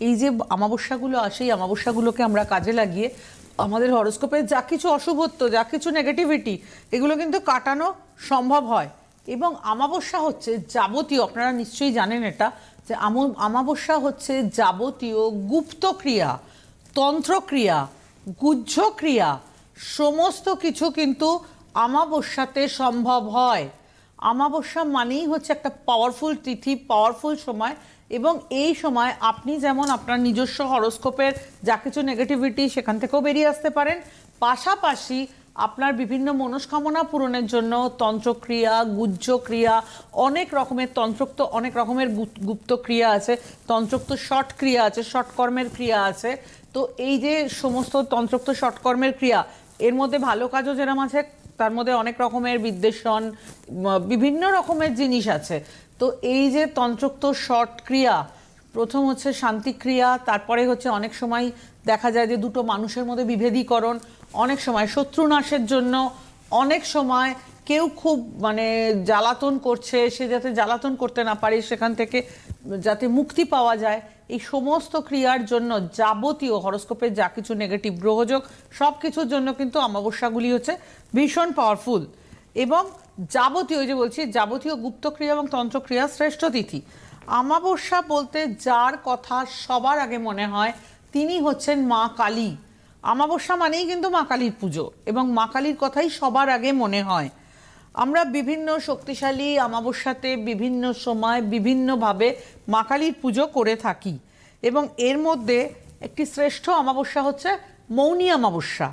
এই যে অমাবস্যাগুলো আসে এই অমাবস্যাগুলোকে আমরা কাজে লাগিয়ে আমাদের হরোস্কোপের যা কিছু অশুভত্ব, যা কিছু নেগেটিভিটি এগুলো কিন্তু কাটানো সম্ভব হয়। এবং অমাবস্যা হচ্ছে যাবতীয়, আপনারা নিশ্চয়ই জানেন এটা, যে আমো- অমাবস্যা হচ্ছে যাবতীয় গুপ্ত ক্রিয়া, তন্ত্রক্রিয়া গুহ্য ক্রিয়া সমস্ত কিছু কিন্তু অমাবস্যাতে সম্ভব হয়। অমাবস্যা মানেই হচ্ছে একটা পাওয়ারফুল তিথি পাওয়ারফুল সময় এবং এই সময় আপনি যেমন আপনার নিজস্ব হরোস্কোপের যা কিছু নেগেটিভিটি সেখান থেকেও বেরিয়ে আসতে পারেন, পাশাপাশি আপনার বিভিন্ন মনস্কামনা পূরণের জন্য তন্ত্রক্রিয়া গুহ্য ক্রিয়া অনেক রকমের তন্ত্রোক্ত, অনেক রকমের গুপ- গুপ্ত ক্রিয়া আছে, তন্ত্রোক্ত শর্ট ক্রিয়া আছে শর্ট কর্মের ক্রিয়া আছে। তো এই যে সমস্ত তন্ত্রোক্ত শর্ট কর্মের ক্রিয়া এর মধ্যে ভালো কাজও যেরকম আছে, তার মধ্যে অনেক রকমের বিদ্বেষণ বিভিন্ন রকমের জিনিস আছে। তো এই যে তন্ত্রোক্ত শর্ট ক্রিয়া, প্রথম হচ্ছে শান্তিক্রিয়া তারপরে হচ্ছে অনেক সময় দেখা যায় যে দুটো মানুষের মধ্যে বিভেদীকরণ, অনেক সময় শত্রু নাশের জন্য, অনেক সময় কেউ খুব মানে জ্বালাতন করছে, সে যাতে জ্বালাতন করতে না পারে সেখান থেকে যাতে মুক্তি পাওয়া যায়, এই সমস্ত ক্রিয়ার জন্য যাবতীয় হরস্কোপের যা কিছু নেগেটিভ গ্রহযোগ সব কিছুর জন্য কিন্তু অমাবস্যাগুলি হচ্ছে ভীষণ পাওয়ারফুল এবং যাবতীয় যে বলছি, যাবতীয় গুপ্তক্রিয়া এবং তন্ত্রক্রিয়া শ্রেষ্ঠ তিথি। অমাবস্যা বলতে যার কথা সবার আগে মনে হয়, তিনি হচ্ছেন মা কালী। অমাবস্যা মানেই কিন্তু মা কালীর পুজো এবং মা কালীর কথাই সবার আগে মনে হয়। আমরা বিভিন্ন শক্তিশালী অমাবস্যাতে বিভিন্ন সময় বিভিন্নভাবে মা কালীর পুজো করে থাকি। এবং এর মধ্যে একটি শ্রেষ্ঠ অমাবস্যা হচ্ছে মৌনী অমাবস্যা।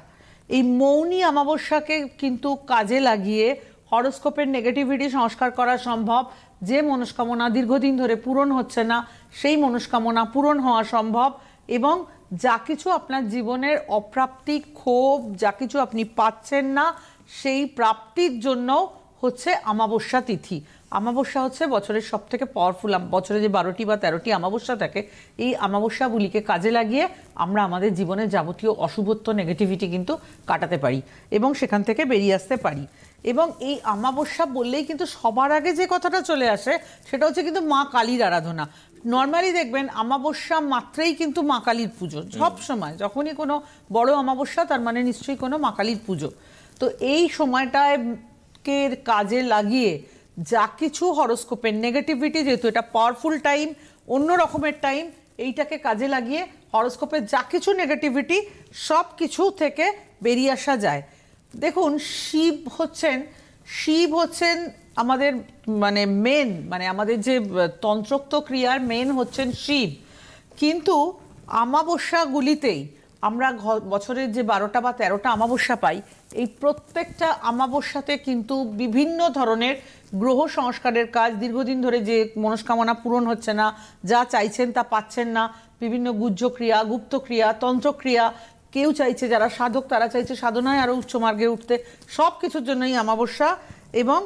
এই মৌনী অমাবস্যাকে কিন্তু কাজে লাগিয়ে হরোস্কোপের নেগেটিভিটি সংস্কার করা সম্ভব। যে মনস্কামনা দীর্ঘদিন ধরে পূরণ হচ্ছে না, সেই মনস্কামনা পূরণ হওয়া সম্ভব। এবং যা কিছু আপনার জীবনের অপ্রাপ্তি ক্ষোভ, যা কিছু আপনি পাচ্ছেন না সেই প্রাপ্তির জন্য হচ্ছে অমাবস্যা তিথি। অমাবস্যা হচ্ছে বছরের সব থেকে পাওয়ারফুল বছরে যে বারোটি বা তেরোটি অমাবস্যা থাকে এই অমাবস্যাগুলিকে কাজে লাগিয়ে আমরা আমাদের জীবনের যাবতীয় অশুভত্ব নেগেটিভিটি কিন্তু কাটাতে পারি এবং সেখান থেকে বেরিয়ে আসতে পারি। এবং এই অমাবস্যা বললেই কিন্তু সবার আগে যে কথাটা চলে আসে সেটা হচ্ছে কিন্তু মা কালীর আরাধনা। নর্মালি দেখবেন অমাবস্যা মাত্রেই কিন্তু মা কালীর পুজো সব সময়। যখনই কোনো বড় অমাবস্যা তার মানে নিশ্চয়ই কোনো মা কালীর পুজো। তো এই সময়টায় কে কাজে লাগিয়ে যা কিছু হরোস্কোপের নেগেটিভিটি যেহেতু এটা পাওয়ারফুল টাইম অন্য রকমের টাইম এইটাকে কাজে লাগিয়ে হরোস্কোপের যা কিছু নেগেটিভিটি সব কিছু থেকে বেরিয়ে আসা যায়। দেখুন, শিব হচ্ছেন শিব হচ্ছেন আমাদের মানে মেন মানে আমাদের যে তন্ত্রোক্ত ক্রিয়ার মেন হচ্ছেন শিব। কিন্তু আমাবস্যাগুলিতেই আমরা বছরের যে বারোটা বা তেরোটা আমাবস্যা পাই, এই প্রত্যেকটা আমাবস্যাতে কিন্তু বিভিন্ন ধরনের গ্রহ সংস্কারের কাজ, দীর্ঘদিন ধরে যে মনস্কামনা পূরণ হচ্ছে না, যা চাইছেন তা পাচ্ছেন না, বিভিন্ন গুহ্য ক্রিয়া গুপ্ত ক্রিয়া তন্ত্রক্রিয়া, কেউ চাইছে যারা সাধক, তারা চাইছে সাধনায় আরও উচ্চ মার্গে উঠতে, সব কিছুর জন্যই আমাবস্যা এবং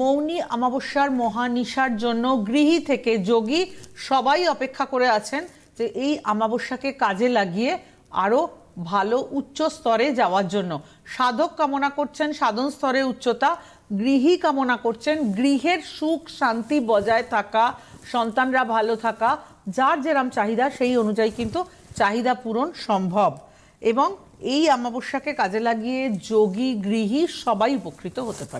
মৌনী অমাবস্যার মহানিশার জন্য গৃহী থেকে যোগী সবাই অপেক্ষা করে আছেন যে এই অমাবস্যাকে কাজে লাগিয়ে আরও ভালো উচ্চ স্তরে যাওয়ার জন্য। সাধক কামনা করছেন সাধন স্তরে উচ্চতা, গৃহী কামনা করছেন গৃহের সুখ, শান্তি বজায় থাকা, সন্তানরা ভালো থাকা, যার যেরাম চাহিদা সেই অনুযায়ী কিন্তু চাহিদা পূরণ সম্ভব। এবং এই অমাবস্যাকে কাজে লাগিয়ে যোগী, গৃহী সবাই উপকৃত হতে পারে।